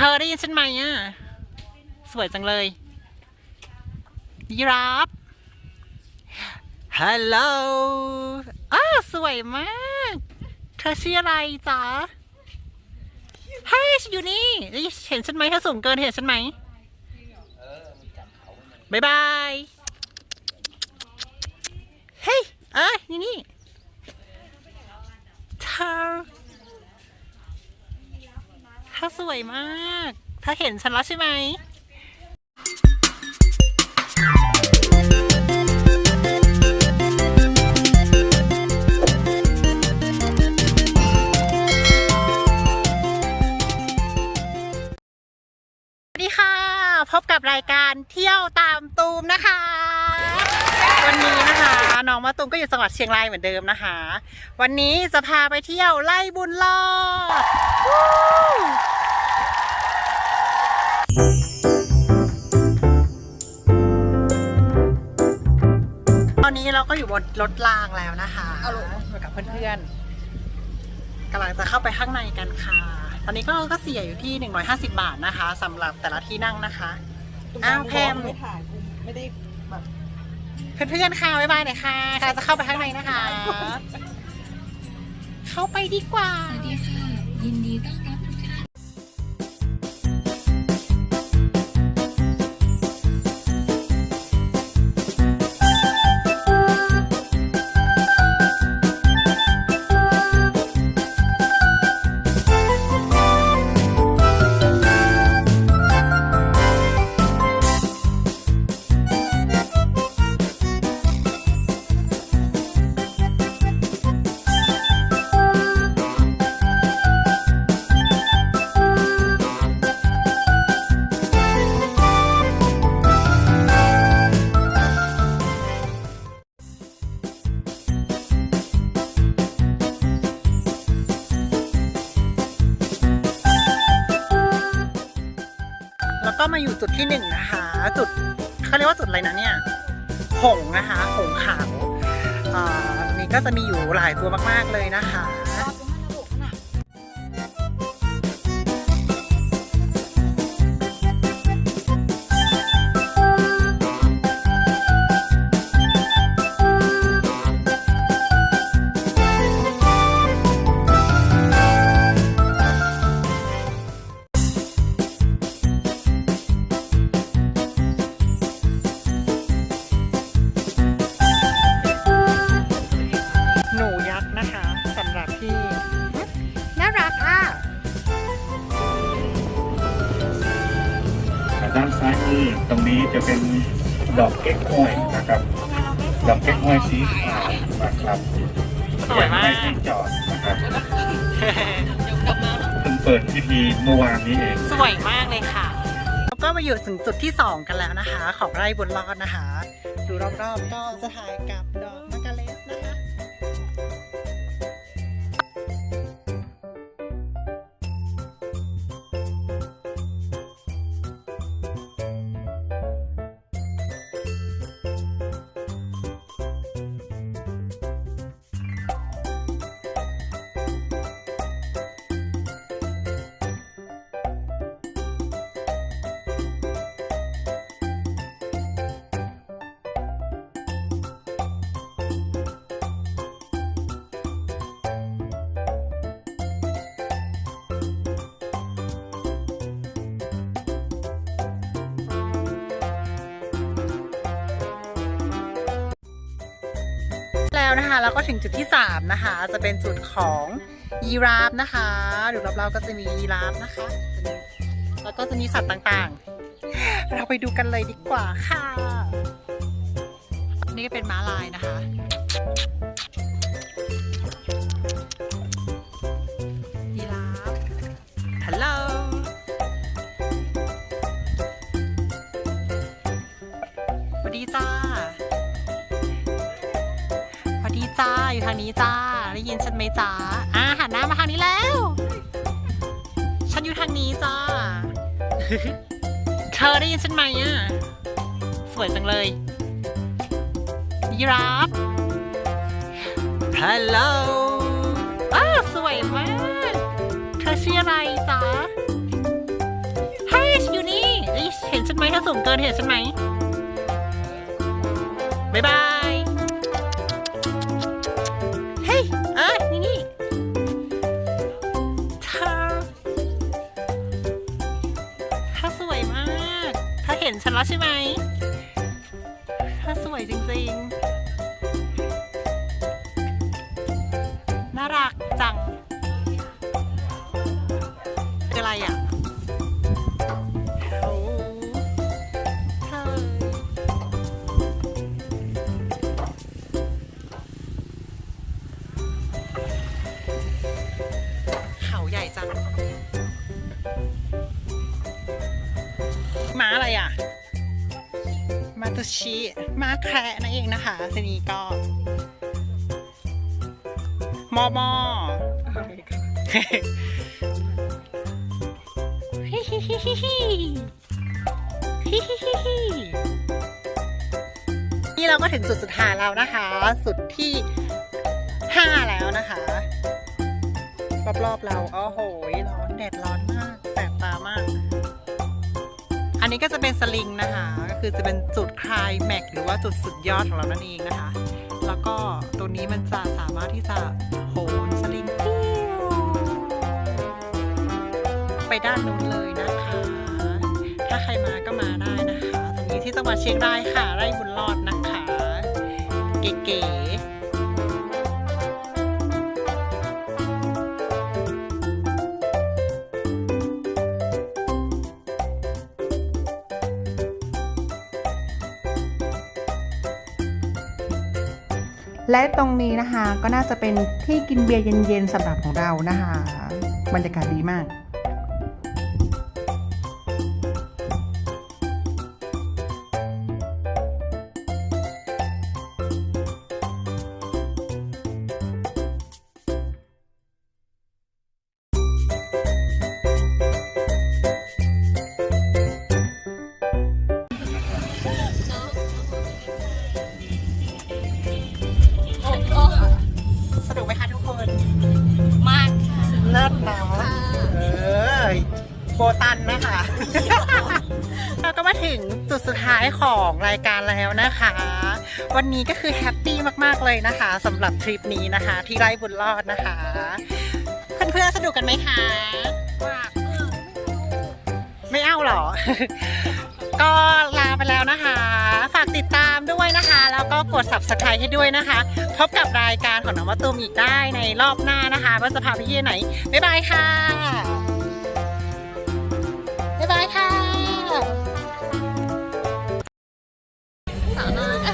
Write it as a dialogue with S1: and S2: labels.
S1: เธอได้ยินฉันไหมอะ สวยจังเลยยีราฟฮัลโหลอ้าสวยมาก เธอชื่ออะไรจ๊ะเฮ้ยฉันอยู่นี่ เห็นฉันไหมเธอสูงเกินเห็นฉันไหมบายบาย เฮ้ย เอ้ยนี่นี่เธอ เธอสวยมากเธอเห็นฉันแล้วใช่ไหมสวัสดีค่ะ พบกับรายการเที่ยวตามตูมนะคะ วันนี้นะคะน้องมาตูมก็อยู่จังหวัดเชียงรายเหมือนเดิมนะคะ วันนี้จะพาไปเที่ยวไล่บุญรอดวู้ตอนนี้เราก็อยู่บนรถรางแล้วนะคะอยู่กับเพื่อนๆกำลังจะเข้าไปข้างในกันค่ะ ตอนนี้ก็ก็เสียอยู่ที่ 150 บาทนะคะสำหรับแต่ละที่นั่งนะคะ อ้าวแพม
S2: ไม่ถ่ายกูไม่ได้แบบ
S1: เพื่อนๆค่ะบ๊ายบายหน่อยค่ะเราจะเข้าไปข้างในนะคะ เข้าไปดีกว่า
S3: สวัสดีค่ะ ยินดีต้อนรับ ที่
S1: หนึ่งนะคะ จุดเขาเรียกว่าจุดอะไรนะเนี่ยหงนะคะหงขาวอ่าตรงนี้ก็จะมีอยู่หลายตัวมาก ๆ เลยนะคะ
S4: จะเป็นดอกเก๊กฮวยนะครับ ดอกเก๊กฮวยสีขาวนะครับ
S1: สวยมาก
S4: งให้ที่จอดนะครับเพิ่งเปิดพิธีเมื่อวานนี้เอง
S1: สวยมากเลยค่ะแล้วก็มาอยู่ถึงจุดที่ 2 กันแล้วนะคะ ของไร่บนรอดนะคะ ดูรอบๆก็จะถ่ายกับดอก แล้วนะคะ แล้วก็ถึงจุดที่ 3 นะคะ จะเป็นจุดของยีราฟนะคะหรือรอบๆก็จะมียีราฟนะคะแล้วก็จะมีสัตว์ต่างๆ เราไปดูกันเลยดีกว่าค่ะ นี่ก็เป็นม้าลายนะคะ จ้าอยู่ทางนี้จ้าได้ยินฉันไหมจ้าอ่าหันหน้ามาทางนี้แล้ว ฉันอยู่ทางนี้จ้าเธอได้ยินฉันไหมอะสวยจังเลยยีราฟฮัลโหลอ้าสวยมากเธอชื่ออะไรจ๊ะไหมถ้าสูงเกินเห็นฉันไหมบายบาย しまい。 มาตุชิมาแคระนั่นเองนะคะทีนี้ก็มอมอฮิฮิฮิฮิฮิฮิฮิฮิฮินี่เราก็ถึงจุดสุดท้ายแล้วนะคะ สุดที่ห้าแล้วนะคะ รอบๆเราโอ้โหร้อนแดดร้อนมากแสบตามาก นนี้ก็จะเป็นสลิงนะคะ ก็คือจะเป็นจุดคลายแม็กหรือว่าจุดสุดยอดของเรานั่นเองนะคะ แล้วก็ตรงนี้มันจะสามารถที่จะโหนสลิงไปด้านนู้นเลยนะคะ ถ้าใครมาก็มาได้นะคะ ตรงนี้ที่จังหวัดเชียงรายค่ะ ไร่บุญรอดนะคะ เก๋ๆ
S2: และตรงนี้นะคะก็น่าจะเป็นที่กินเบียร์เย็นๆสำหรับของเรานะคะ บรรยากาศดีมากา
S1: ยของรายการแล้วนะคะ วันนี้ก็คือแฮปปี้มากๆเลยนะคะสำหรับทริปนี้นะคะ ที่ไร่บุญรอดนะคะ เพื่อนๆสนุกกันไหมคะไม่เอาหรอ ก็ลาไปแล้วนะคะ ฝากติดตามด้วยนะคะ แล้วก็กด subscribe ให้ด้วยนะคะ พบกับรายการของน้องมะตูมอีกได้ในรอบหน้านะคะว่าจะพาไปที่ไหน บ๊ายบายค่ะ บ๊ายบายค่ะ